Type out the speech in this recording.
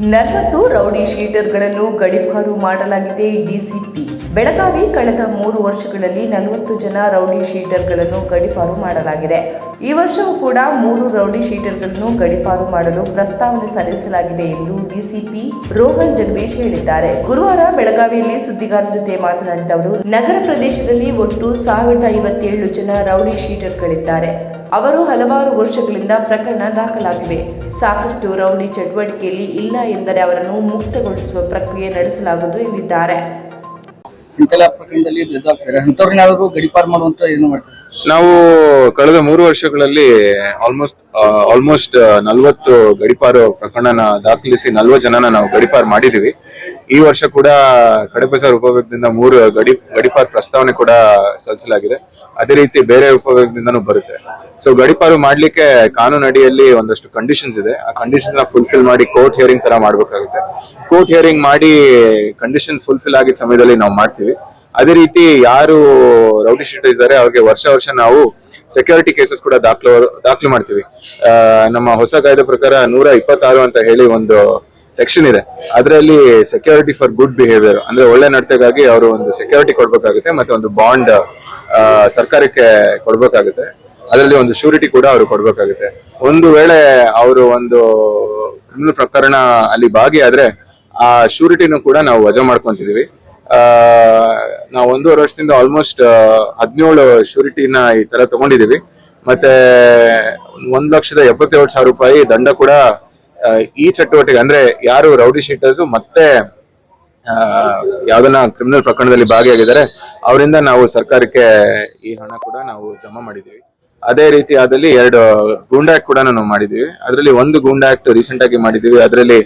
ನಲವತ್ತು ರೌಡಿ ಶೀಟರ್ಗಳನ್ನು ಗಡಿಪಾರು ಮಾಡಲಾಗಿದೆ ಡಿಸಿಪಿ. ಬೆಳಗಾವಿ ಕಳೆದ ಮೂರು ವರ್ಷಗಳಲ್ಲಿ ನಲವತ್ತು ಜನ ರೌಡಿ ಶೀಟರ್ಗಳನ್ನು ಗಡಿಪಾರು ಮಾಡಲಾಗಿದೆ. ಈ ವರ್ಷವೂ ಕೂಡ ಮೂರು ರೌಡಿ ಶೀಟರ್ಗಳನ್ನು ಗಡಿಪಾರು ಮಾಡಲು ಪ್ರಸ್ತಾವನೆ ಸಲ್ಲಿಸಲಾಗಿದೆ ಎಂದು ಡಿಸಿಪಿ ರೋಹನ್ ಜಗದೀಶ್ ಹೇಳಿದ್ದಾರೆ. ಗುರುವಾರ ಬೆಳಗಾವಿಯಲ್ಲಿ ಸುದ್ದಿಗಾರರ ಜೊತೆ ಮಾತನಾಡಿದ ಅವರು, ನಗರ ಪ್ರದೇಶದಲ್ಲಿ ಒಟ್ಟು ಸಾವಿರದ ಐವತ್ತೇಳು ಜನ ರೌಡಿ ಶೀಟರ್ಗಳಿದ್ದಾರೆ. ಅವರು ಹಲವಾರು ವರ್ಷಗಳಿಂದ ಪ್ರಕರಣ ದಾಖಲಾಗಿವೆ. ಸಾಕಷ್ಟು ರೌಡಿ ಚಟುವಟಿಕೆಯಲ್ಲಿ ಇಲ್ಲ ಎಂದರೆ ಅವರನ್ನು ಮುಕ್ತಗೊಳಿಸುವ ಪ್ರಕ್ರಿಯೆ ನಡೆಸಲಾಗುವುದು ಎಂದಿದ್ದಾರೆ. ಇಂತೆಲ್ಲ ಪ್ರಕರಣದಲ್ಲಿ ಅಂಥವ್ರನ್ನಾದ್ರೂ ಗಡಿಪಾರು ಮಾಡುವಂತ ಏನು ಮಾಡ್ತಾರೆ? ನಾವು ಕಳೆದ ಮೂರು ವರ್ಷಗಳಲ್ಲಿ ಆಲ್ಮೋಸ್ಟ್ ಆಲ್ಮೋಸ್ಟ್ ನಲ್ವತ್ತು ಗಡಿಪಾರು ಪ್ರಕರಣನ ದಾಖಲಿಸಿ ನಲ್ವತ್ತು ಜನನ ನಾವು ಗಡಿಪಾರು ಮಾಡಿದೀವಿ ಈ ವರ್ಷ ಕೂಡ ಕಡಪಸಾರ್ ಉಪವಿಭಾಗದಿಂದ ಮೂರು ಗಡಿ ಗಡಿಪಾರ್ ಪ್ರಸ್ತಾವನೆ ಕೂಡ ಸಲ್ಲಿಸಲಾಗಿದೆ. ಅದೇ ರೀತಿ ಬೇರೆ ಉಪವಿಭಾಗದಿಂದನೂ ಬರುತ್ತೆ. ಸೊ ಗಡಿಪಾರು ಮಾಡ್ಲಿಕ್ಕೆ ಕಾನೂನು ಅಡಿಯಲ್ಲಿ ಒಂದಷ್ಟು ಕಂಡೀಷನ್ಸ್ ಇದೆ. ಆ ಕಂಡೀಷನ್ಸ್ನ ಫುಲ್ಫಿಲ್ ಮಾಡಿ ಕೋರ್ಟ್ ಹಿಯರಿಂಗ್ ತರ ಮಾಡ್ಬೇಕಾಗುತ್ತೆ. ಕೋರ್ಟ್ ಹಿಯರಿಂಗ್ ಮಾಡಿ ಕಂಡೀಷನ್ಸ್ ಫುಲ್ಫಿಲ್ ಆಗಿದ ಸಮಯದಲ್ಲಿ ನಾವು ಮಾಡ್ತೀವಿ. ಅದೇ ರೀತಿ ಯಾರು ರೌಡಿ ಶೀಟ್ ಇದ್ದಾರೆ, ಅವ್ರಿಗೆ ವರ್ಷ ವರ್ಷ ನಾವು ಸೆಕ್ಯೂರಿಟಿ ಕೇಸಸ್ ಕೂಡ ದಾಖಲು ದಾಖಲು ಮಾಡ್ತೀವಿ. ನಮ್ಮ ಹೊಸ ಕಾಯ್ದೆ ಪ್ರಕಾರ ನೂರ ಇಪ್ಪತ್ತಾರು ಅಂತ ಹೇಳಿ ಒಂದು ಸೆಕ್ಷನ್ ಇದೆ. ಅದರಲ್ಲಿ ಸೆಕ್ಯೂರಿಟಿ ಫಾರ್ ಗುಡ್ ಬಿಹೇವಿಯರ್ ಅಂದ್ರೆ ಒಳ್ಳೆ ನಡತೆಗಾಗಿ ಅವರು ಒಂದು ಸೆಕ್ಯೂರಿಟಿ ಕೊಡ್ಬೇಕಾಗುತ್ತೆ ಮತ್ತೆ ಒಂದು ಬಾಂಡ್ ಸರ್ಕಾರಕ್ಕೆ ಕೊಡ್ಬೇಕಾಗುತ್ತೆ. ಅದರಲ್ಲಿ ಒಂದು ಶ್ಯೂರಿಟಿ ಕೂಡ ಅವರು ಕೊಡ್ಬೇಕಾಗುತ್ತೆ. ಒಂದು ವೇಳೆ ಅವರು ಒಂದು ಕ್ರಿಮಿನಲ್ ಪ್ರಕರಣ ಅಲ್ಲಿ ಭಾಗಿಯಾದ್ರೆ ಆ ಶ್ಯೂರಿಟಿನೂ ಕೂಡ ನಾವು ವಜಾ ಮಾಡ್ಕೊಂತಿದೀವಿ. ನಾವು ಒಂದೂವರೆ ವರ್ಷದಿಂದ ಆಲ್ಮೋಸ್ಟ್ ಹದಿನೇಳು ಶ್ಯೂರಿಟಿನ ಈ ತರ ತಗೊಂಡಿದೀವಿ. ಮತ್ತೆ ಒಂದ್ ಲಕ್ಷದ ಎಪ್ಪತ್ತೇಳು ಸಾವಿರ ರೂಪಾಯಿ ದಂಡ ಕೂಡ ಈ ಚಟುವಟಿಕೆ ಅಂದ್ರೆ ಯಾರು ರೌಡಿ ಶೀಟರ್ಸ್ ಮತ್ತೆ ಯಾವ್ದನ್ನ ಕ್ರಿಮಿನಲ್ ಪ್ರಕರಣದಲ್ಲಿ ಭಾಗಿಯಾಗಿದ್ದಾರೆ, ಅವರಿಂದ ನಾವು ಸರ್ಕಾರಕ್ಕೆ ಈ ಹಣ ಕೂಡ ನಾವು ಜಮಾ ಮಾಡಿದೀವಿ ಅದೇ ರೀತಿ ಆದಲ್ಲಿ ಎರಡು ಗೂಂಡಾ ಆಕ್ಟ್ ಕೂಡ ನಾವು ಮಾಡಿದೀವಿ ಅದರಲ್ಲಿ ಒಂದು ಗೂಂಡಾ ಆಕ್ಟ್ ರೀಸೆಂಟ್ ಆಗಿ ಮಾಡಿದೀವಿ ಅದರಲ್ಲಿ